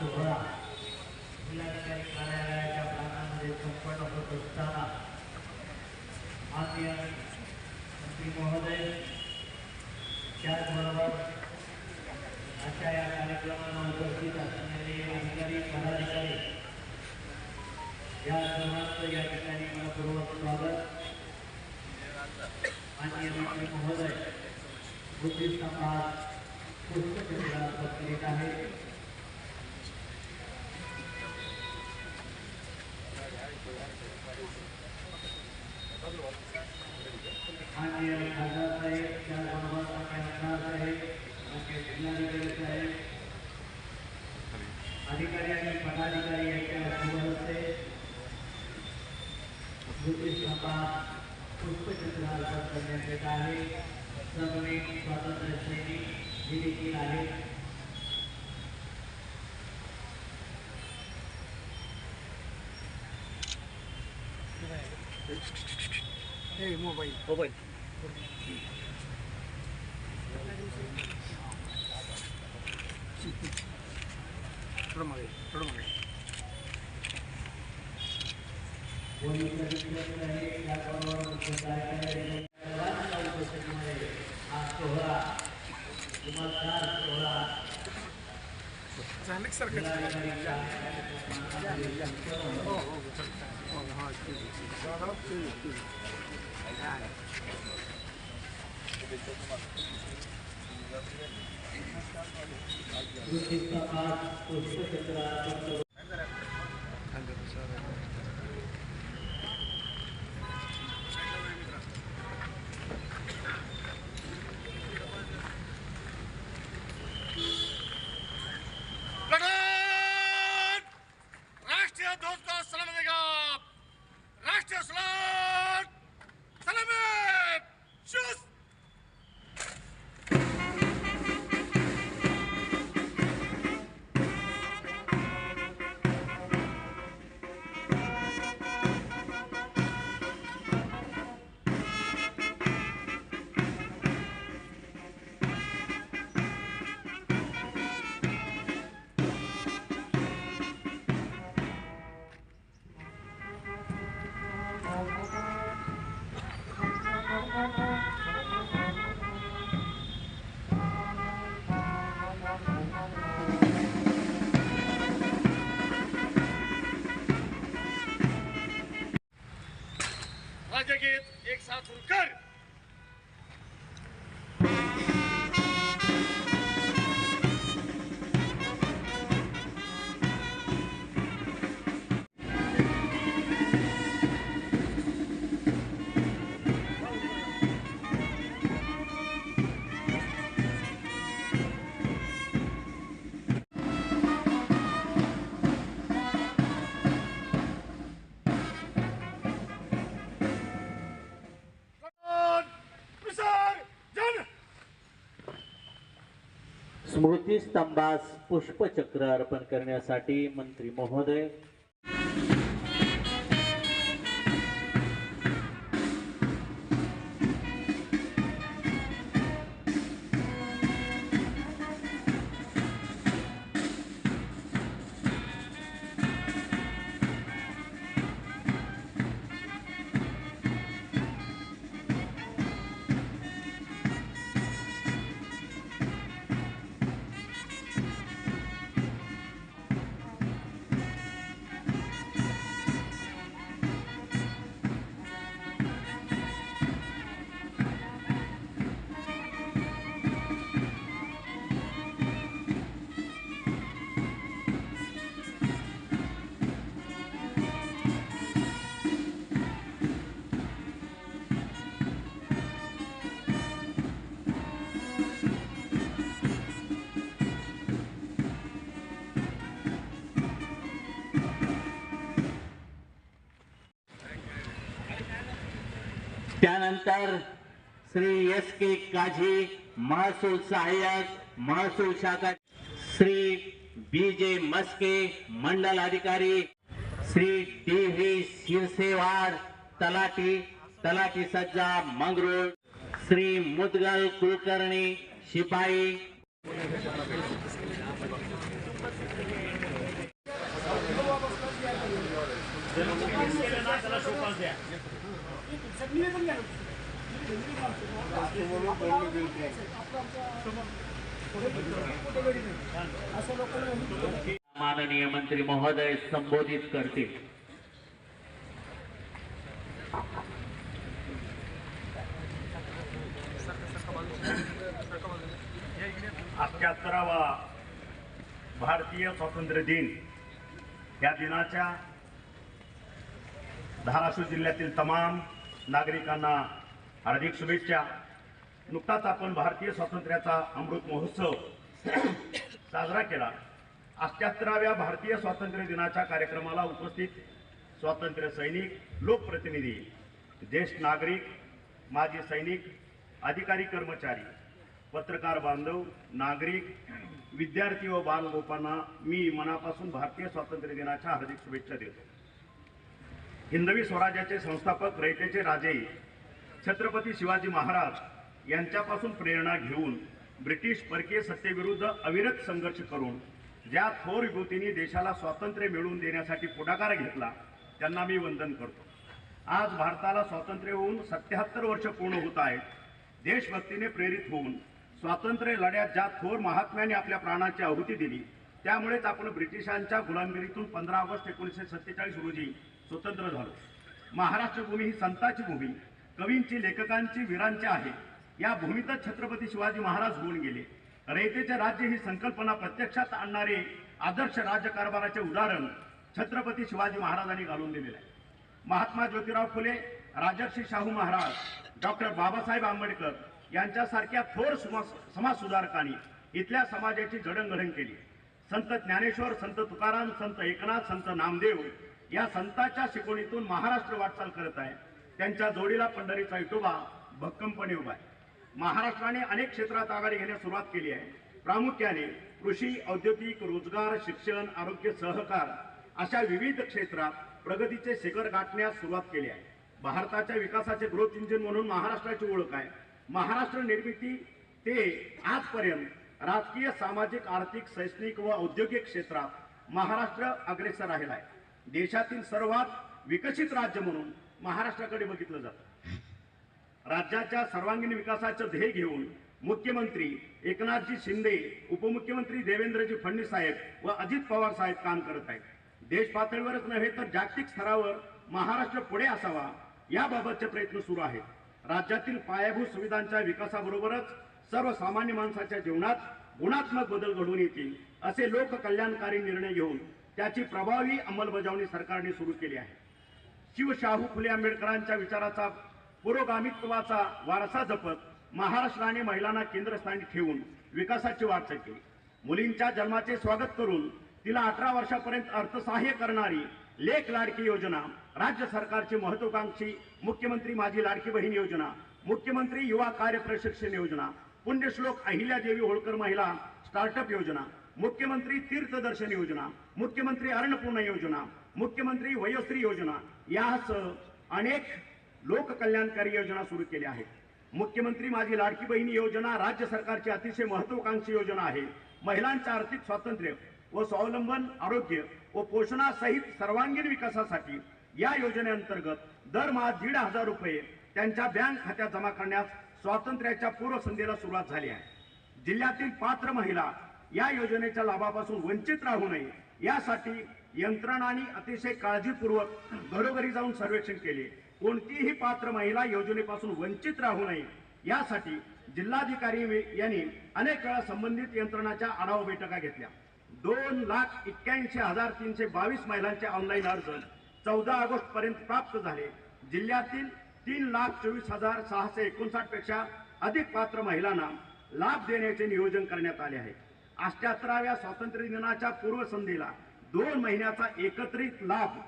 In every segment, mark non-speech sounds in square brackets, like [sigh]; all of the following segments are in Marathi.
भारतीय स्वातंत्र्य दिनाचा हा सोहळा जिल्हाधिकारी कार्यालयाच्या प्रांगणामध्ये संपन्न होत असताना माननीय मंत्री महोदय त्याचबरोबर अशा या कार्यक्रमाला उपस्थित असलेले अधिकारी पदाधिकारी या सर्वांचं या ठिकाणी मनपूर्वक स्वागत माननीय मंत्री महोदय बुद्धिस्ट समाज पुष्पचक्र अर्पण करीत आहे माननीय खासदार साहेब त्याचबरोबर मान्य आमदार साहेब मान्य जिल्हाधिकारी साहेब अधिकारी आणि पदाधिकारी यांच्या शुभहस्ते ब्रिटिश पुष्पचक्र अर्पण करण्यात येत आहे सर्व स्वातंत्र्य सैनिक हे देखील आहेत मोबाईल मोबाईल थोडं मागे थोडं मागे पोलीस अधीक्षक स्मृतीस्तंभास पुष्पचक्र अर्पण करण्यासाठी मंत्री महोदय त्यानंतर श्री एस के काझी महसूल सहाय्यक महसूल शाखा श्री बी जे मस्के मंडल अधिकारी श्री डी व्ही शिरसेवार तलाटी तलाटी सज्जा मंगरूळ श्री मुदगल कुलकर्णी शिपाई माननीय मंत्री महोदय संबोधित करतील. अठ्याहत्तरावा भारतीय स्वातंत्र्य दिन या दिनाच्या धाराशिव जिल्ह्यातील तमाम नागरिकांना हार्दिक शुभेच्छा. नुकताच आपण भारतीय स्वातंत्र्याचा अमृत महोत्सव [coughs] साजरा केला. अठ्याहत्तराव्या भारतीय स्वातंत्र्य दिनाच्या कार्यक्रमाला उपस्थित स्वातंत्र्य सैनिक लोकप्रतिनिधी ज्येष्ठ नागरिक माजी सैनिक अधिकारी कर्मचारी पत्रकार बांधव नागरिक विद्यार्थी व बालगोपांना मी मनापासून भारतीय स्वातंत्र्य दिनाच्या हार्दिक शुभेच्छा देतो. हिंदवी स्वराज्याचे संस्थापक रयतेचे राजे छत्रपती शिवाजी महाराज यांच्यापासून प्रेरणा घेऊन ब्रिटिश परकीय सत्तेविरुद्ध अविरत संघर्ष करून ज्या थोर विभूतींनी देशाला स्वातंत्र्य मिळवून देण्यासाठी पुढाकार घेतला त्यांना मी वंदन करतो. आज भारताला स्वातंत्र्य होऊन सत्याहत्तर वर्ष पूर्ण होत आहेत. देशभक्तीने प्रेरित होऊन स्वातंत्र्य लढ्यात ज्या थोर महात्म्याने आपल्या प्राणाची आहुती दिली त्यामुळेच आपण ब्रिटिशांच्या गुलामगिरीतून पंधरा ऑगस्ट एकोणीसशे सत्तेचाळीस रोजी स्वतंत्र झालो. महाराष्ट्र भूमी ही संताची भूमी. कवींची लेखकांची वीरांची आहे. या भूमीतच छत्रपती शिवाजी महाराज होऊन गेले. रयतेचे राज्य ही संकल्पना प्रत्यक्षात आणणारे आदर्श राज्यकारभाराचे उदाहरण छत्रपती शिवाजी महाराजांनी घालून दिलेले आहे. महात्मा ज्योतिराव फुले राजर्षी शाहू महाराज डॉक्टर बाबासाहेब आंबेडकर यांच्यासारख्या थोर समाज समाजसुधारकांनी इथल्या समाजाची जडणघडण केली. संत ज्ञानेश्वर संत तुकाराम संत एकनाथ संत नामदेव या संतांच्या शिकवणीतून महाराष्ट्र वाटचाल करत आहे त्यांच्या जोडीला पंढरीचा विठोबा भक्कमपणे उभा आहे. महाराष्ट्राने अनेक क्षेत्रात आघाडी घेण्यास सुरुवात केली आहे. प्रामुख्याने कृषी औद्योगिक रोजगार शिक्षण आरोग्य सहकार अशा विविध क्षेत्रात प्रगतीचे शिखर गाठण्यास सुरुवात केली आहे. भारताच्या विकासाचे ग्रोथ इंजिन म्हणून महाराष्ट्राची ओळख आहे. महाराष्ट्र निर्मिती ते आजपर्यंत राजकीय सामाजिक आर्थिक शैक्षणिक व औद्योगिक क्षेत्रात महाराष्ट्र अग्रेसर राहिला आहे. देशातील सर्वात विकसित राज्य म्हणून महाराष्ट्राकडे बघितलं जातं. राज्याच्या सर्वांगीण विकासाचं ध्येय घेऊन मुख्यमंत्री एकनाथजी शिंदे उपमुख्यमंत्री देवेंद्रजी फडणवीस साहेब व अजित पवार साहेब काम करत आहेत. देश पातळीवरच नव्हे तर जागतिक स्तरावर महाराष्ट्र पुढे असावा याबाबतचे प्रयत्न सुरू आहेत. राज्यातील पायाभूत सुविधांच्या विकासाबरोबरच सर्वसामान्य माणसाच्या जीवनात गुणात्मक बदल घडून येतील असे लोककल्याणकारी निर्णय घेऊन त्याची प्रभावी अंमलबजावणी सरकारने सुरू केली आहे. शिवशाहू फुले आंबेडकरांच्या विचाराचा पुरोगामित्वाचा वारसा जपत महाराष्ट्राने महिलांना केंद्रस्थानी ठेवून विकासाची वाटचाल केली मुलींच्या जन्माचे स्वागत करून तिला अठरा वर्षापर्यंत अर्थसहाय्य करणारी लेख लाडकी योजना राज्य सरकारची महत्वाकांक्षी मुख्यमंत्री माझी लाडकी बहीण योजना मुख्यमंत्री युवा कार्य प्रशिक्षण योजना पुण्यश्लोक अहिल्यादेवी होळकर महिला स्टार्टअप योजना मुख्यमंत्री तीर्थदर्शन योजना मुख्यमंत्री अन्नपूर्णा योजना मुख्यमंत्री वयोश्री योजना यासह अनेक लोककल्याणकारी योजना सुरू केल्या आहेत. मुख्यमंत्री माझी लाडकी बहिणी योजना राज्य सरकारची अतिशय महत्वाकांक्षी योजना आहे. महिलांच्या आर्थिक स्वातंत्र्य व स्वावलंबन आरोग्य व पोषणासहित सर्वांगीण विकासासाठी या योजनेअंतर्गत दरमहा दीड हजार रुपये त्यांच्या बँक खात्यात जमा करण्यास स्वातंत्र्याच्या पूर्वसंध्येला सुरुवात झाली आहे. जिल्ह्यातील पात्र महिला या योजनेच्या लाभापासून वंचित राहू नये यासाठी यंत्रणांनी अतिशय काळजीपूर्वक घरोघरी जाऊन सर्वेक्षण केले. कोणतीही पात्र महिला योजनेपासून वंचित राहू नये. यासाठी जिल्हाधिकारी यांनी अनेक वेळा संबंधित यंत्रणाच्या आढावा बैठका घेतल्या. दोन लाख एक्क्याऐंशी हजार तीनशे बावीस महिलांचे ऑनलाईन अर्ज चौदा ऑगस्ट पर्यंत प्राप्त झाले. जिल्ह्यातील तीन लाख चोवीस हजार सहाशे एकोणसाठपेक्षा अधिक पात्र महिलांना लाभ देण्याचे नियोजन करण्यात आले आहे. अष्ट्याहत्तराव्या स्वातंत्र्य दिनाच्या पूर्वसंध्येला दोन महिन्याचा एकत्रित लाभ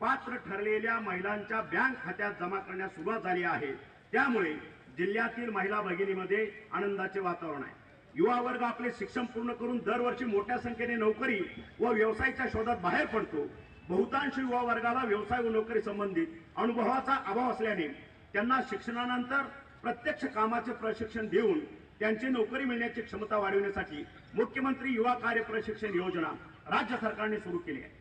पात्र ठरलेल्या महिलांच्या बँक खात्यात जमा करण्यास सुरुवात झाली आहे. त्यामुळे जिल्ह्यातील महिला भगिनीमध्ये आनंदाचे वातावरण आहे. युवा वर्ग आपले शिक्षण पूर्ण करून दरवर्षी मोठ्या संख्येने नोकरी व व्यवसायाच्या शोधात बाहेर पडतो. बहुतांश युवा वर्गाला व्यवसाय व नोकरी संबंधित अनुभवाचा अभाव असल्याने त्यांना शिक्षणानंतर प्रत्यक्ष कामाचे प्रशिक्षण देऊन त्यांची नोकरी मिळण्याची क्षमता वाढविण्यासाठी मुख्यमंत्री युवा कार्य प्रशिक्षण योजना राज्य सरकारने सुरू केली आहे.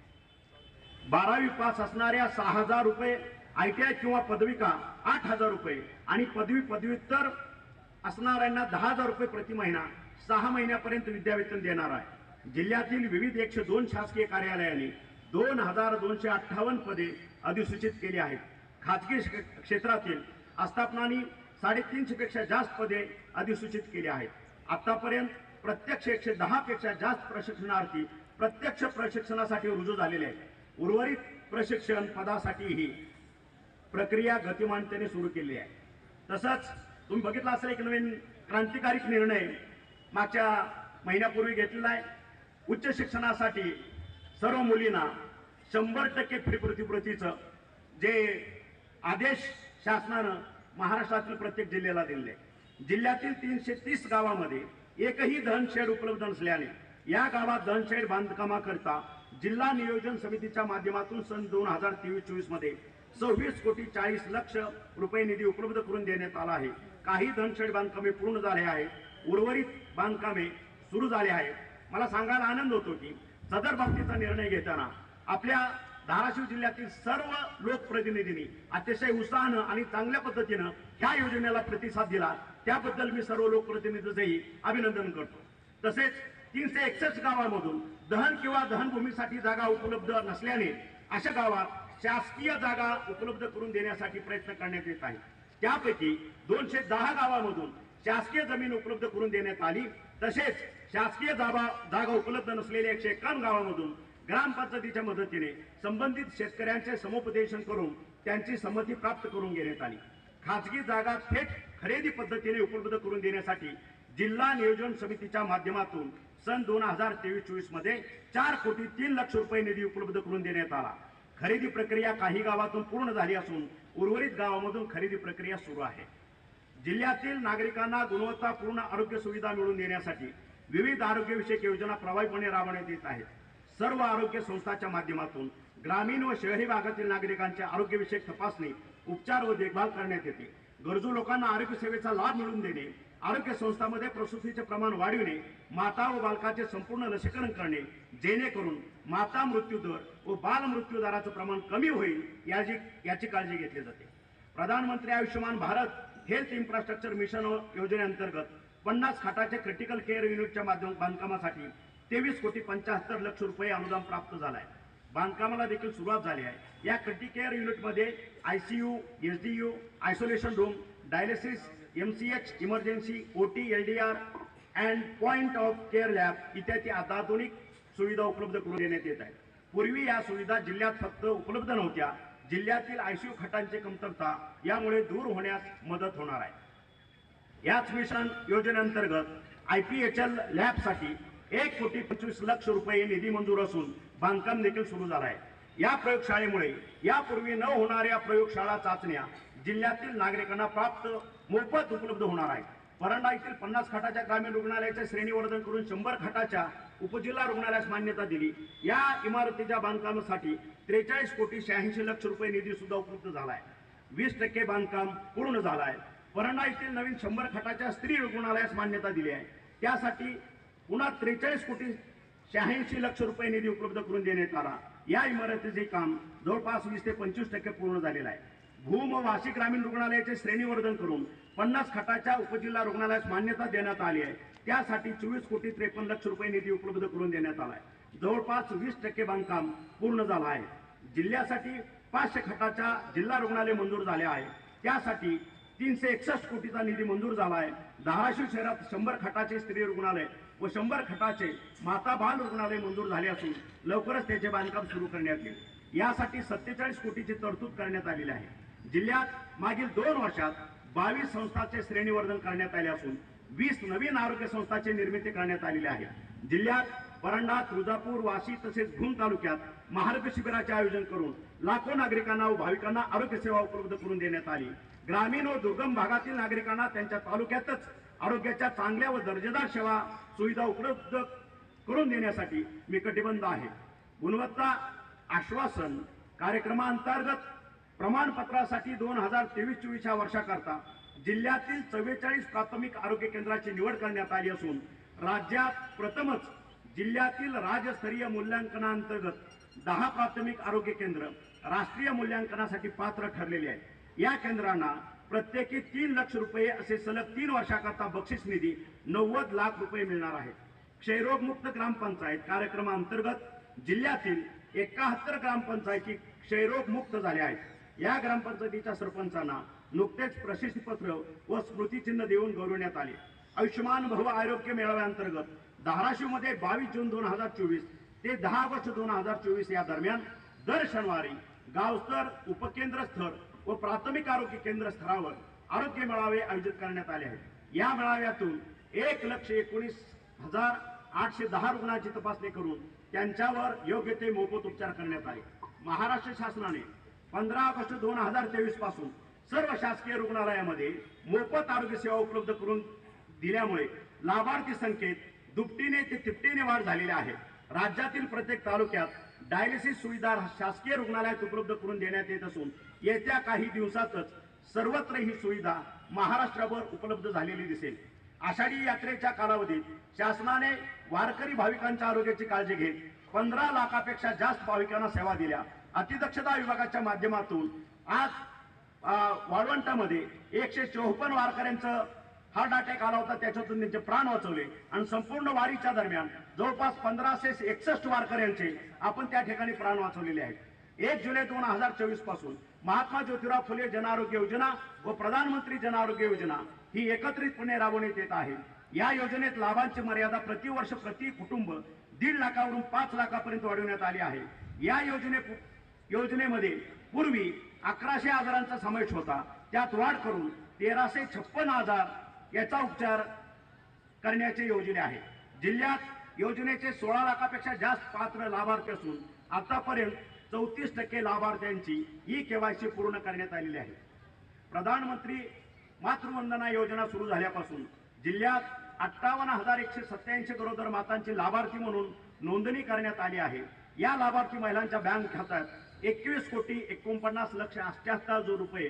बारावी पास असणाऱ्या सहा हजार रुपये आय टी आय किंवा पदविका आठ हजार रुपये आणि पदवी पदव्युत्तर असणाऱ्यांना दहा हजार रुपये प्रति महिना सहा महिन्यापर्यंत विद्यावेतन देणार आहे. जिल्ह्यातील विविध एकशे दोन शासकीय कार्यालयांनी दोन हजार दोनशे अठ्ठावन्न पदे अधिसूचित केली आहेत. खाजगी क्षेत्रातील आस्थापनांनी साडेतीनशे पेक्षा जास्त पदे अधिसूचित केली आहेत. आतापर्यंत प्रत्यक्ष एकशे दहा पेक्षा जास्त प्रशिक्षणार्थी प्रत्यक्ष प्रशिक्षणासाठी रुजू झालेले आहेत. उर्वरित प्रशिक्षण पदासाठीही प्रक्रिया गतिमानतेने सुरू केली आहे. तसंच तुम्ही बघितलं असेल एक नवीन क्रांतिकारी निर्णय मागच्या महिन्यापूर्वी घेतलेला आहे. उच्च शिक्षणासाठी सर्व मुलींना शंभर टक्के फी प्रतिपूर्तीचं जे आदेश शासनानं महाराष्ट्रातील प्रत्येक जिल्ह्याला दिलेले जिल्ह्यातील तीनशे तीस गावामध्ये एकही धनशेड उपलब्ध नसल्याने या गावात धनशेड बांधकामाकरता जिल्हा नियोजन समितीच्या माध्यमातून सन दोन हजार तेवीस चोवीसमध्ये सव्वीस कोटी चाळीस लक्ष रुपये निधी उपलब्ध करून देण्यात आला आहे. काही धनशेड बांधकामे पूर्ण झाले आहेत. उर्वरित बांधकामे सुरू झाले आहेत. मला सांगायला आनंद होतो की सदर बाबतीचा निर्णय घेताना आपल्या धाराशिव जिल्ह्यातील सर्व लोकप्रतिनिधींनी अतिशय उत्साहानं आणि चांगल्या पद्धतीनं ह्या योजनेला प्रतिसाद दिला. त्याबद्दल मी सर्व लोकप्रतिनिधीचंही अभिनंदन करतो. तसेच तीनशे एकसष्ट गावामधून दहन किंवा दहनभूमीसाठी जागा उपलब्ध नसल्याने अशा गावात शासकीय जागा उपलब्ध करून देण्यासाठी प्रयत्न करण्यात येत आहे. त्यापैकी दोनशे दहा गावामधून शासकीय जमीन उपलब्ध करून देण्यात आली. तसेच शासकीय जागा जागा उपलब्ध नसलेल्या एकशे एकावन्न गावामधून ग्रामपंचायतीच्या मदतीने संबंधित शेतकऱ्यांचे समुपदेशन करून त्यांची संमती प्राप्त करून घेण्यात आली. खाजगी जागा थेट खरेदी पद्धतीने उपलब्ध करून देण्यासाठी जिल्हा नियोजन समितीच्या माध्यमातून सन दोन हजार तेवीस चोवीसमध्ये चार कोटी तीन लक्ष रुपये निधी उपलब्ध करून देण्यात आला. खरेदी प्रक्रिया काही गावातून पूर्ण झाली असून उर्वरित गावामधून खरेदी प्रक्रिया सुरू आहे. जिल्ह्यातील नागरिकांना गुणवत्तापूर्ण आरोग्य सुविधा मिळवून देण्यासाठी विविध आरोग्यविषयक योजना प्रभावीपणे राबवण्यात येत आहेत. सर्व आरोग्य संस्थांच्या माध्यमातून ग्रामीण व शहरी भागातील नागरिकांच्या आरोग्यविषयक तपासणी उपचार व देखभाल करण्यात येते. गरजू लोकांना आरोग्य सेवेचा लाभ मिळवून देणे आरोग्य संस्थांमध्ये प्रसूतीचे प्रमाण वाढविणे माता व बालकाचे संपूर्ण लसीकरण करणे जेणेकरून माता मृत्यू दर व बाल प्रमाण कमी होईल याची याची काळजी घेतली जाते. प्रधानमंत्री Ayushman Bharat health infrastructure mission योजनेअंतर्गत पन्नास खाटाच्या क्रिटिकल केअर युनिटच्या माध्यम बांधकामासाठी तेवीस कोटी पंच्याहत्तर लक्ष रुपये अनुदान प्राप्त झालं आहे बांधकामाला देखील सुरुवात झाली आहे. या क्रिटिकल केअर युनिटमध्ये I C U S D U isolation room dialysis M C H emergency O T L D R and point of care lab इत्यादी अत्याधुनिक सुविधा उपलब्ध करून देण्यात येत आहेत. पूर्वी या सुविधा जिल्ह्यात फक्त उपलब्ध नव्हत्या. जिल्ह्यातील आयसीयू खटांची कमतरता यामुळे दूर होण्यास मदत होणार आहे. याच मिशन योजनेअंतर्गत आय पी एच एल लॅबसाठी एक कोटी पंचवीस लक्ष रुपये निधी मंजूर असून बांधकाम देखील सुरू झालं आहे या प्रयोगशाळेमुळे यापूर्वी न होणाऱ्या प्रयोगशाळा चाचण्या जिल्ह्यातील नागरिकांना प्राप्त मोफत उपलब्ध होणार आहे परंडा येथील पन्नास खाटाच्या ग्रामीण रुग्णालयाचे श्रेणीवर्धन करून शंभर खाटाच्या उपजिल्हा रुग्णालयास मान्यता दिली. या इमारतीच्या बांधकामासाठी त्रेचाळीस कोटी शहाऐंशी लक्ष रुपये निधी सुद्धा उपलब्ध झाला आहे वीस टक्के बांधकाम पूर्ण झालं आहे परंडा येथील नवीन शंभर खाटाच्या स्त्री रुग्णालयास मान्यता दिली आहे. त्यासाठी पुन्हा त्रेचाळीस कोटी शहाऐंशी लक्ष रुपये निधी उपलब्ध करून देण्यात आला. या इमारतीचे काम जवळपास वीस ते पंचवीस टक्के पूर्ण झालेलं आहे. भूम व वाशी ग्रामीण रुग्णालयाचे श्रेणीवर्धन करून पन्नास खटाच्या उपजिल्हा रुग्णालयास मान्यता देण्यात आली आहे. त्यासाठी चोवीस कोटी त्रेपन्न लक्ष रुपये निधी उपलब्ध करून देण्यात आला आहे. जवळपास वीस टक्के बांधकाम पूर्ण झालं आहे. जिल्ह्यासाठी पाचशे खटाच्या जिल्हा रुग्णालय मंजूर झाले आहे. त्यासाठी तीनशे एकसष्ट कोटीचा निधी मंजूर झाला आहे. धाराशिव शहरात शंभर खटाचे स्त्री रुग्णालय व शंभर खटाचे माता बाल रुग्णालय मंजूर झाले असून लवकरच त्याचे बांधकाम सुरू करण्यात येईल. यासाठी सत्तेचाळीस कोटीची तरतूद करण्यात आलेली आहे. जिल्ह्यात मागील दोन वर्षात बावीस संस्थांचे श्रेणीवर्धन करण्यात आले असून वीस नवीन आरोग्य संस्थांची निर्मिती करण्यात आलेली आहे. जिल्ह्यात परंडा तुळजापूर वाशी तसेच भूम तालुक्यात महाआरोग्य शिबिराचे आयोजन करून लाखो नागरिकांना व भाविकांना आरोग्य सेवा उपलब्ध करून देण्यात आली. ग्रामीण व दुर्गम भागातील नागरिकांना त्यांच्या तालुक्यातच आरोग्याच्या चांगल्या व दर्जेदार सेवा सुविधा उपलब्ध करून देण्यासाठी मी कटिबद्ध आहे. गुणवत्ता आश्वासन कार्यक्रमांतर्गत प्रमाणपत्रासाठी दोन हजार तेवीस चोवीस या वर्षाकरता जिल्ह्यातील चव्वेचाळीस प्राथमिक आरोग्य केंद्राची निवड करण्यात आली असून राज्यात प्रथमच जिल्ह्यातील राज्यस्तरीय मूल्यांकनांतर्गत दहा प्राथमिक आरोग्य केंद्र राष्ट्रीय मूल्यांकनासाठी पात्र ठरलेले आहेत. या केंद्रांना प्रत्येकी तीन लक्ष रुपये असे सलग तीन वर्षाकरता बक्षीस निधी नव्वद लाख रुपये मिळणार आहे. क्षयरोगमुक्त ग्रामपंचायत कार्यक्रमाअंतर्गत जिल्ह्यातील एकाहत्तर ग्रामपंचायती क्षयरोगमुक्त झाल्या आहेत. या ग्रामपंचायतीच्या सरपंचांना नुकतेच प्रशस्तीपत्र व स्मृतिचिन्ह देऊन गौरवण्यात आले. आयुष्यमान भव आरोग्य मेळाव्याअंतर्गत धाराशिवमध्ये बावीस जून दोन हजार चोवीस ते दहा ऑगस्ट दोन हजार चोवीस या दरम्यान दर शनिवारी गावस्तर उपकेंद्र स्तर व प्राथमिक आरोग्य केंद्र स्तरावर आरोग्य मेळावे आयोजित करण्यात आले आहेत. या मेळाव्यातून एक लक्ष एकोणीस हजार आठशे दहा रुग्णांची तपासणी करून त्यांच्यावर योग्य ते मोफत उपचार करण्यात आले. महाराष्ट्र शासनाने पंधरा ऑगस्ट दोन हजार तेवीसपासून सर्व शासकीय रुग्णालयामध्ये मोफत आरोग्य सेवा उपलब्ध करून दिल्यामुळे लाभार्थी संख्येत दुपटीने ते तिपटीने वाढ झालेली आहे. राज्यातील प्रत्येक तालुक्यात डायलिसिस सुविधा शासकीय रुग्णालयात उपलब्ध करून देण्यात येत असून येत्या काही दिवसातच सर्वत्र ही सुविधा महाराष्ट्राभर उपलब्ध झालेली दिसेल. आषाढी यात्रेच्या कालावधीत शासनाने वारकरी भाविकांच्या आरोग्याची काळजी घेत पंधरा लाखापेक्षा जास्त भाविकांना सेवा दिल्या. अतिदक्षता विभागाच्या माध्यमातून आज वाळवंटामध्ये एकशे चौपन्न वारकऱ्यांचं हार्ट अटॅक आला होता त्याच्यातून त्यांचे प्राण वाचवले. आणि संपूर्ण वारीच्या दरम्यान जवळपास पंधराशे एकसष्ट वारकऱ्यांचे आपण त्या ठिकाणी प्राण वाचवलेले आहेत. एक जुलै दोन हजार चोवीसपासून महात्मा ज्योतिराव फुले जन आरोग्य योजना व प्रधानमंत्री जन आरोग्य योजना ही एकत्रितपणे राबवण्यात येत आहे. या योजनेत लाभांची मर्यादा प्रतिवर्ष प्रति कुटुंब दीड लाखावरून पाच लाखापर्यंत वाढवण्यात आली आहे. या योजने योजनेमध्ये पूर्वी अकराशे आजारांचा समावेश होता. त्यात वाढ करून तेराशे छप्पन आजार याचा उपचार करण्याचे योजने आहे जिल्ह्यात योजनेचे सोळा लाखापेक्षा जास्त पात्र लाभार्थी असून आतापर्यंत चौतीस टक्के लाभार्थ्यांची ई केवायसी पूर्ण करण्यात आलेली आहे. प्रधानमंत्री मातृवंदना योजना सुरू झाल्यापासून जिल्ह्यात अठ्ठावन्न हजार एकशे सत्याऐंशी गरोदर मातांची लाभार्थी म्हणून नोंदणी करण्यात आली आहे. या लाभार्थी महिलांच्या बँक खात्यात एकवीस कोटी एकोणपन्नास लक्ष अठ्याहत्तर जो रुपये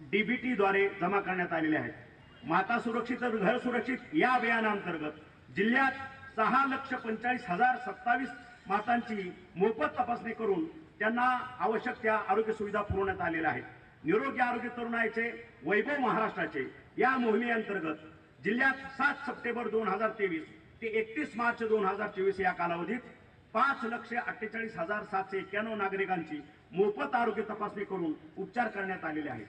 डीबीटीद्वारे जमा करण्यात आलेले आहेत. माता सुरक्षित तर घर सुरक्षित या अभियानांतर्गत जिल्ह्यात सहा लक्ष पंचेचाळीस हजार सत्तावीस मातांची मोफत तपासणी करून त्यांना आवश्यक त्या आरोग्य सुविधा पुरवण्यात आलेल्या आहेत. निरोगी आरोग्य तरुणाईचे वैभव महाराष्ट्राचे या मोहिमेअंतर्गत जिल्ह्यात सात सप्टेंबर दोन हजार तेवीस ते एकतीस मार्च दोन हजार चोवीस या कालावधीत पाच लक्ष अठ्ठेचाळीस हजार सातशे एक्क्याण्णव नागरिकांची मोफत आरोग्य तपासणी करून उपचार करण्यात आलेले आहेत.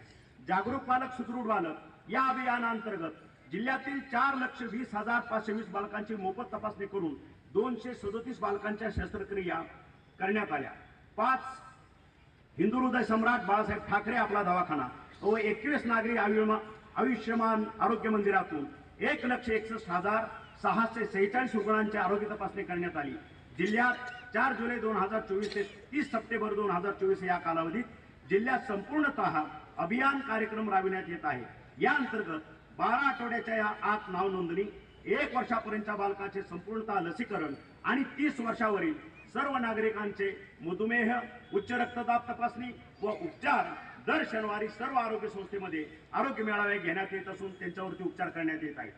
जागरूक पालक सुदृढ बालक या अभियानांतर्गत जिल्ह्यातील चार लक्ष वीस हजार पाचशे वीस बालकांची मोफत तपासणी करून दोनशे सदोतीस बालकांच्या शस्त्रक्रिया करण्यात आल्या. पाच हिंदू हृदय सम्राट बाळासाहेब ठाकरे आपला दवाखाना व एकवीस नागरी आयुर्मा- आयुष्यमान आरोग्य मंदिरातून एक लक्ष एकसष्ट हजार सहाशे सेहेचाळीस रुग्णांची आरोग्य तपासणी करण्यात आली. जिल्ह्यात चार जुलै दोन हजार चोवीस ते तीस सप्टेंबर दोन हजार चोवीस या कालावधीत जिल्ह्यात संपूर्णतः अभियान कार्यक्रम राबविण्यात येत आहे. या अंतर्गत बारा आठवड्याच्या या आत नाव नोंदणी एक वर्षापर्यंतच्या बालकाचे संपूर्णतः लसीकरण आणि तीस वर्षावरील सर्व नागरिकांचे मधुमेह उच्च रक्तदाब तपासणी व उपचार दर शनिवारी सर्व आरोग्य संस्थेमध्ये आरोग्य मेळावे घेण्यात येत असून त्यांच्यावरती उपचार करण्यात येत आहेत.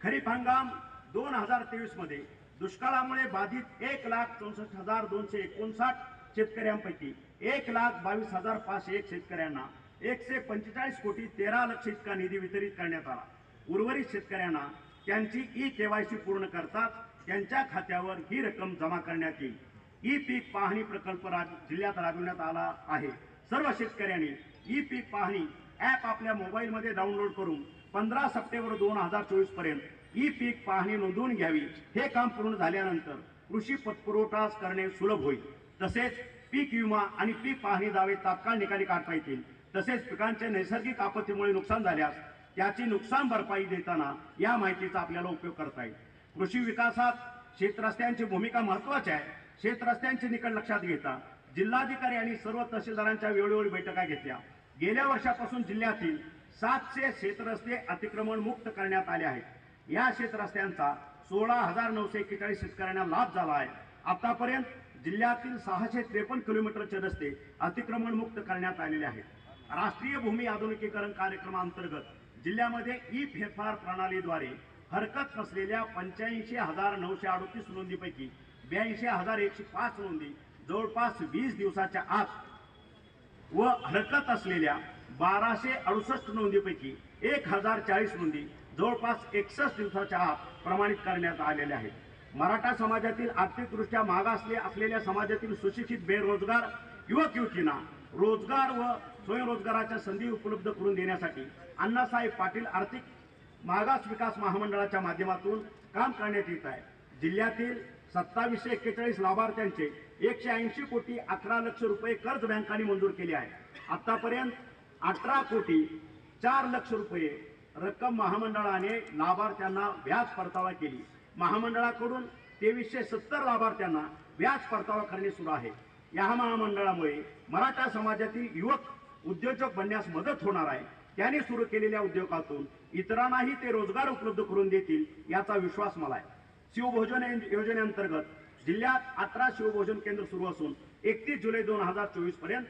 खरीप हंगाम दोन हजार तेवीसमध्ये दुष्काळामुळे बाधित एक लाख चौसष्ट हजार दोनशे एकोणसाठ शेतकऱ्यांपैकी एक लाख बावीस हजार पाचशे एक शेतकऱ्यांना एकशे पंचेचाळीस कोटी तेरा लक्ष इतका निधी वितरित करण्यात आला. उर्वरित शेतकऱ्यांना त्यांची ई केवायसी पूर्ण करताच त्यांच्या खात्यावर ही रक्कम जमा करण्यात येईल. ई पीक पाहणी प्रकल्प राज जिल्ह्यात राबविण्यात आला आहे. सर्व शेतकऱ्यांनी ई पीक पाहणी ॲप आपल्या मोबाईलमध्ये डाउनलोड करून पंधरा सप्टेंबर दोन हजार चोवीसपर्यंत ई पीक पाहणी नोंदवून घ्यावी. हे काम पूर्ण झाल्यानंतर कृषी पतपुरवठा करणे सुलभ होईल. तसेच पीक विमा आणि पीक पाहणी दावे तात्काळ निकाली काढता येतील. तसेच पिकांच्या नैसर्गिक आपत्तीमुळे नुकसान झाल्यास त्याची नुकसान भरपाई देताना या माहितीचा आपल्याला उपयोग करता येईल. कृषी विकासात शेतरस्त्यांची भूमिका महत्वाची आहे. शेतरस्त्यांचे निकड लक्षात घेता जिल्हाधिकारी आणि सर्व तहसीलदारांच्या वेळोवेळी बैठका घेतल्या. गेल्या वर्षापासून जिल्ह्यातील सातशे शेतरस्ते अतिक्रमण मुक्त करण्यात आले आहेत. या शेतरस्त्यांचा सोळा हजार नऊशे एक्केचाळीस शेतकऱ्यांना लाभ झाला आहे. आतापर्यंत जिल्ह्यातील सहाशे त्रेपन्न किलोमीटरचे रस्ते अतिक्रमण मुक्त करण्यात आलेले आहेत. राष्ट्रीय भूमी आधुनिकीकरण कार्यक्रमांतर्गत जिल्ह्यामध्ये ई फेरफार प्रणालीद्वारे हरकत नसलेल्या पंच्याऐंशी हजार नऊशे अडतीस नोंदीपैकी ब्याऐंशी हजार एकशे पाच नोंदी जवळपास वीस दिवसाच्या आत व हरकत असलेल्या बाराशे अडुसष्ट नोंदीपैकी एक हजार चाळीस नोंदी जवळपास एकसष्ट दिवसाच्या आत प्रमाणित करण्यात आलेल्या आहेत. मराठा समाजातील आर्थिकदृष्ट्या मागासले असलेल्या समाजातील सुशिक्षित बेरोजगार युवक युवतींना रोजगार व स्वयंरोजगाराच्या संधी उपलब्ध करून देण्यासाठी अण्णासाहेब पाटील आर्थिक मागास विकास महामंडळाच्या माध्यमातून काम करण्यात येत आहे. जिल्ह्यातील सत्तावीसशे एक्केचाळीस लाभार्थ्यांचे एकशे ऐंशी कोटी अकरा लक्ष रुपये कर्ज बँकांनी मंजूर केले आहे. आतापर्यंत अठरा कोटी चार लक्ष रुपये रक्कम महामंडळाने लाभार्थ्यांना व्याज परतावा केली. महामंडळाकडून तेवीसशे सत्तर लाभार्थ्यांना व्याज परतावा करणे सुरू आहे. या महामंडळामुळे मराठा समाजातील युवक उद्योजक बनण्यास मदत होणार आहे. त्यांनी सुरू केलेल्या उद्योगातून इतरांनाही ते रोजगार उपलब्ध करून देतील याचा विश्वास मला आहे. शिवभोजन योजनेअंतर्गत जिल्ह्यात अठरा शिवभोजन केंद्र सुरू असून एकतीस जुलै दोन हजार चोवीसपर्यंत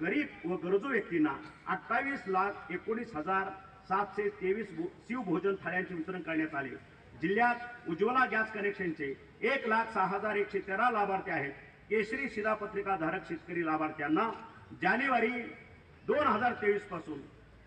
गरीब व गरजू व्यक्तींना अठ्ठावीस लाख एकोणीस हजार सातशे तेवीस शिवभोजन थाळ्यांचे वितरण करण्यात आले. जिल्ह्यात उज्ज्वला गॅस कनेक्शनचे एक लाख सहा हजार एकशे तेरा लाभार्थी आहेत. केशरी शिधापत्रिका धारक शेतकरी लाभार्थ्यांना जानेवारी दोन हजार तेवीसपासून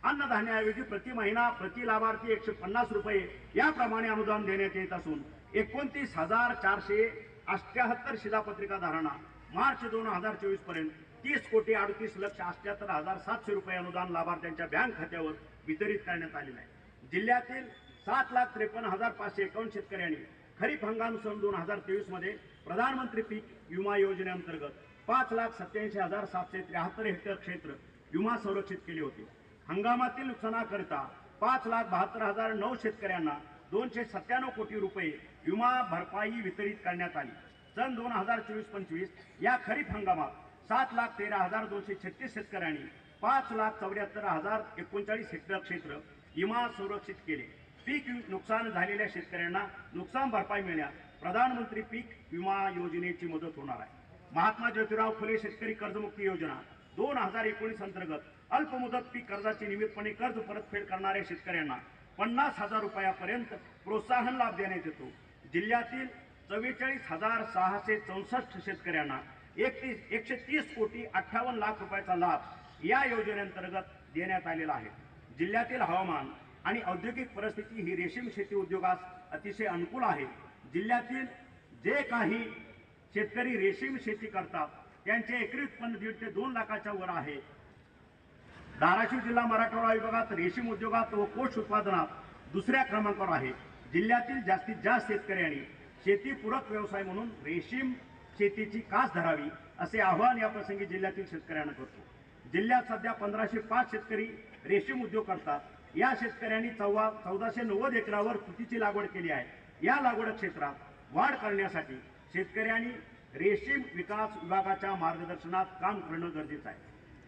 अन्नधान्याऐवजी प्रति महिना प्रति लाभार्थी एकशे पन्नास रुपये याप्रमाणे अनुदान देण्यात येत असून एकोणतीस हजार चारशे अठ्याहत्तर शिधापत्रिकाधारांना मार्च दोन हजार चोवीसपर्यंत तीस कोटी अडतीस लक्ष अष्ट्याहत्तर हजार सातशे रुपये अनुदान लाभार्थ्यांच्या बँक खात्यावर वितरित करण्यात आलेलं आहे. जिल्ह्यातील सात लाख त्रेपन्न हजार पाचशे एकावन्न शेतकऱ्यांनी खरीप हंगाम सन दोन हजार तेवीसमध्ये प्रधानमंत्री पीक विमा योजनेअंतर्गत पाच लाख सत्याऐंशी हजार सातशे त्र्याहत्तर हेक्टर क्षेत्र विमा संरक्षित केले होते. हंगामातील नुकसानाकरिता पाच लाख बहात्तर हजार नऊ शेतकऱ्यांना दोनशे सत्त्याण्णव कोटी रुपये विमा भरपाई वितरित करण्यात आली. सन दोन हजार चोवीस पंचवीस या खरीप हंगामात सात लाख तेरा हजार दोनशे छत्तीस शेतकऱ्यांनी पाच लाख चौऱ्याहत्तर हजार एकोणचाळीस हेक्टर क्षेत्र विमा संरक्षित केले. पीक नुकसान झालेल्या शेतकऱ्यांना नुकसान भरपाई मिळण्यास प्रधानमंत्री पीक विमा योजनेची मदत होणार आहे. महात्मा ज्योतिराव फुले शेतकरी कर्जमुक्ती योजना दोन हजार एकोणीस अंतर्गत अल्पमुदत पीक कर्जाची नियमितपणे कर्ज परतफेड करणाऱ्या शेतकऱ्यांना पन्नास हजार रुपयापर्यंत प्रोत्साहन लाभ देण्यात येतो. जिल्ह्यातील चव्वेचाळीस हजार सहाशे चौसष्ट शेतकऱ्यांना एकतीस एकशे तीस कोटी अठ्ठावन्न लाख रुपयाचा लाभ या योजनेअंतर्गत देण्यात आलेला आहे. जिल्ह्यातील हवामान आणि औद्योगिक परिस्थिती ही रेशीम शेती उद्योगास अतिशय अनुकूल आहे. जिल्ह्यातील जे काही शेतकरी रेशीम शेती करतात त्यांचे एकरी उत्पन्न दीड ते दोन लाखाच्या वर आहे. धाराशिव जिल्हा मराठवाडा विभागात रेशीम उद्योगात व कोष उत्पादनात दुसऱ्या क्रमांकावर आहे. जिल्ह्यातील जास्तीत जास्त शेतकऱ्यांनी शेतीपूरक व्यवसाय म्हणून रेशीम शेतीची कास धरावी असे आवाहन याप्रसंगी जिल्ह्यातील शेतकऱ्यांना करतो. जिल्ह्यात सध्या पंधराशे पाच शेतकरी रेशीम उद्योग करतात. या शेतकऱ्यांनी चौदा चौदाशे नव्वद एकरावर तुतीची लागवड केली आहे. या लागवड क्षेत्रात वाढ करण्यासाठी शेतकऱ्यांनी रेशीम विकास विभागाच्या मार्गदर्शनात काम करणं गरजेचं आहे.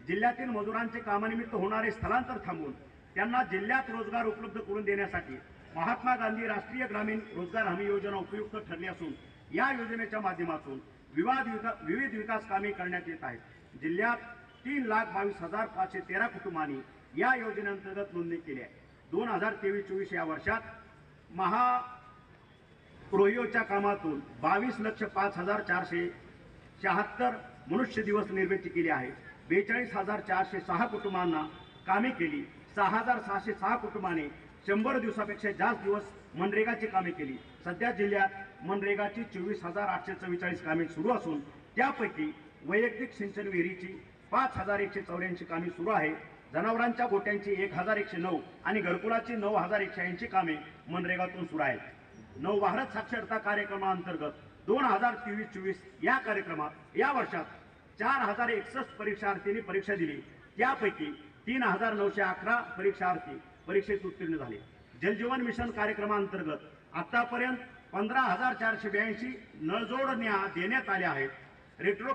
जिल्ह्यातील मजुरांचे कामानिमित्त होणारे स्थलांतर थांबवून त्यांना जिल्ह्यात रोजगार उपलब्ध करून देण्यासाठी महात्मा गांधी राष्ट्रीय ग्रामीण रोजगार हमी योजना उपयुक्त ठरली असून या योजनेच्या माध्यमातून विवाद विका विविध विकास कामे करण्यात येत आहेत. जिल्ह्यात तीन लाख बावीस हजार पाचशे तेरा कुटुंबांनी या योजनेअंतर्गत नोंदणी केली आहे. दोन हजार तेवीस चोवीस या वर्षात महा रोहिओच्या कामातून बावीस लक्ष पाच हजार चारशे शहात्तर मनुष्य दिवस निर्मिती केली आहे. बेचाळीस हजार चारशे सहा कुटुंबांना कामे केली. सहा हजार सहाशे सहा कुटुंबाने शंभर दिवसापेक्षा जास्त दिवस मनरेगाची कामे केली. सध्या जिल्ह्यात मनरेगाची चोवीस हजार आठशे चव्वेचाळीस कामे सुरू असून त्यापैकी वैयक्तिक सिंचन विहिरीची पाच हजार एकशे चौऱ्याऐंशी कामे सुरू आहे जनावरांच्या गोट्यांची एक हजार एकशे नऊ आणि घरकुलाची नऊ हजार एकशे ऐंशी कामे मनरेगातून सुरू आहेत. नवभारत साक्षरता कार्यक्रमाअंतर्गत दोन हजार तेवीस चोवीस या कार्यक्रमात या वर्षात चार हजार एकसष्ट परीक्षार्थींनी परीक्षा दिली. त्यापैकी तीन हजार नऊशे अकरा परीक्षार्थी परीक्षेत उत्तीर्ण झाले. जलजीवन मिशन कार्यक्रमाअंतर्गत आतापर्यंत पंधरा हजार चारशे ब्याऐंशी नळजोडण्या देण्यात आल्या आहेत. रेट्रो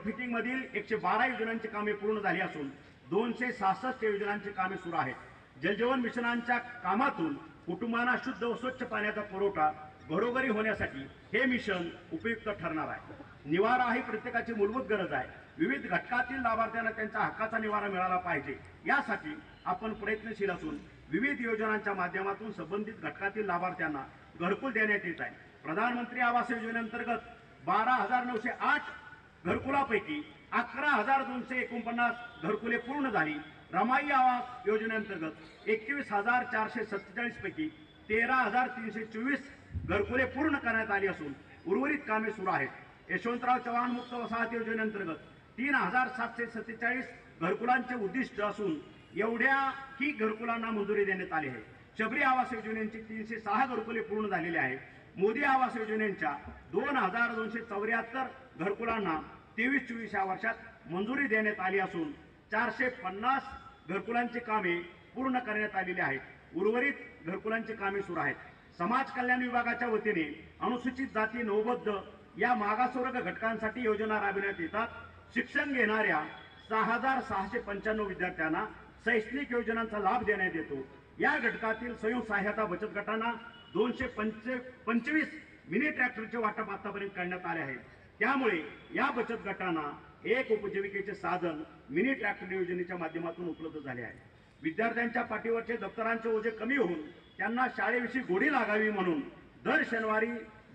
एकशे बारा योजनांची कामे पूर्ण झाली असून दोनशे सहासष्ट योजनांची कामे सुरू आहेत. जलजीवन मिशनांच्या कामातून कुटुंबांना शुद्ध व स्वच्छ पाण्याचा पुरवठा घरोघरी होण्यासाठी हे मिशन उपयुक्त ठरणार आहे. निवारा ही प्रत्येकाची मूलभूत गरज आहे. विविध घटकातील लाभार्थ्यांना त्यांच्या हक्काचा निवारा मिळाला पाहिजे. यासाठी आपण प्रयत्नशील असून विविध योजनांच्या माध्यमातून संबंधित घटकातील लाभार्थ्यांना घरकुल देण्यात येत आहे. प्रधानमंत्री आवास योजनेअंतर्गत बारा हजार नऊशे आठ घरकुलापैकी अकरा हजार दोनशे एकोणपन्नास घरकुले पूर्ण झाली. रमाई आवास योजनेअंतर्गत एकवीस हजार चारशे सत्तेचाळीसपैकी तेरा हजार तीनशे चोवीस घरकुले पूर्ण करण्यात आली असून उर्वरित कामे सुरू आहेत. यशवंतराव चव्हाण मुक्त वसाहत योजनेअंतर्गत तीन हजार सातशे सत्तेचाळीस घरकुलांचे उद्दिष्ट असून एवढ्या ही घरकुलांना मंजुरी देण्यात आली आहे. शबरी आवास योजनेची तीनशे सहा घरकुले पूर्ण झालेली आहेत. मोदी आवास योजनेच्या दोन हजार दोनशे चौऱ्याहत्तर घरकुलांना तेवीस चोवीस या वर्षात मंजुरी देण्यात आली असून चारशे पन्नास घरकुलांची कामे पूर्ण करण्यात आलेली आहेत. उर्वरित घरकुलांची कामे सुरू आहेत. समाज कल्याण विभागाच्या वतीने अनुसूचित जाती नौबद्ध या मागासवर्ग घटकांसाठी योजना राबविण्यात येतात. शिक्षण घेणाऱ्या सहा हजार सहाशे पंच्याण्णव विद्यार्थ्यांना शैक्षणिक योजनांचा लाभ देण्यात येतो. या घटकातील स्वयंसहाय्यता बचत गटांना दोनशे पंच पंचवीस मिनी ट्रॅक्टरचे वाटप आतापर्यंत करण्यात आले आहे. त्यामुळे या बचत गटांना एक उपजीविकेचे साधन मिनी ट्रॅक्टर योजनेच्या माध्यमातून उपलब्ध झाले आहे. विद्यार्थ्यांच्या पाठीवरचे दप्तरांचे ओझे कमी होऊन त्यांना शाळेविषयी गोडी लागावी म्हणून दर शनिवारी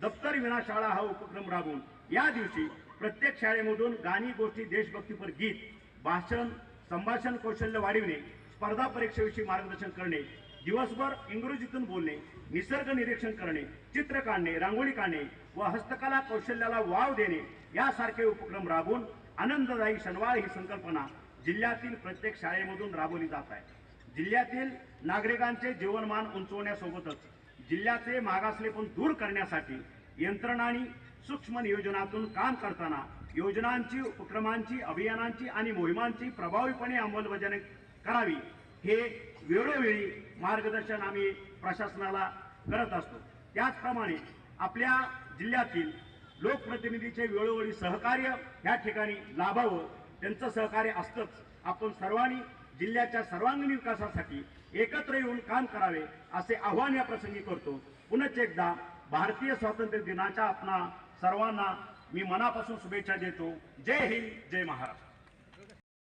दप्तर विना शाळा हा उपक्रम राबवून या दिवशी प्रत्येक शाळेमधून गाणी गोष्टी देशभक्तीपर गीत भाषण संभाषण कौशल्य वाढविणे स्पर्धा परीक्षेविषयी मार्गदर्शन करणे दिवसभर इंग्रजीतून बोलणे निसर्ग निरीक्षण करणे चित्र काढणे रांगोळी काढणे व हस्तकला कौशल्याला वाव देणे यासारखे उपक्रम राबवून आनंददायी शनिवार ही संकल्पना जिल्ह्यातील प्रत्येक शाळेमधून राबवली जात आहे. जिल्ह्यातील नागरिकांचे जीवनमान उंचवण्यासोबतच जिल्ह्याचे मागासलेपण दूर करण्यासाठी यंत्रणांनी सूक्ष्म नियोजनातून काम करताना योजनांची उपक्रमांची अभियानांची आणि मोहिमांची प्रभावीपणे अंमलबजावणी करावी हे वेळोवेळी मार्गदर्शन आम्ही प्रशासनाला करत असतो. त्याचप्रमाणे आपल्या जिल्ह्यातील लोकप्रतिनिधीचे वेळोवेळी सहकार्य या ठिकाणी लाभावं त्यांचं सहकार्य असतंच. आपण सर्वांनी जिल्ह्याच्या सर्वांगीण विकासासाठी एकत्र येऊन काम करावे असे आव्हान या प्रसंगी करतो. पुनच एकदा भारतीय स्वातंत्र्य दिनाच्या आपणा सर्वांना मी मनापासून शुभेच्छा देतो. जय हिंद जय महाराष्ट्र.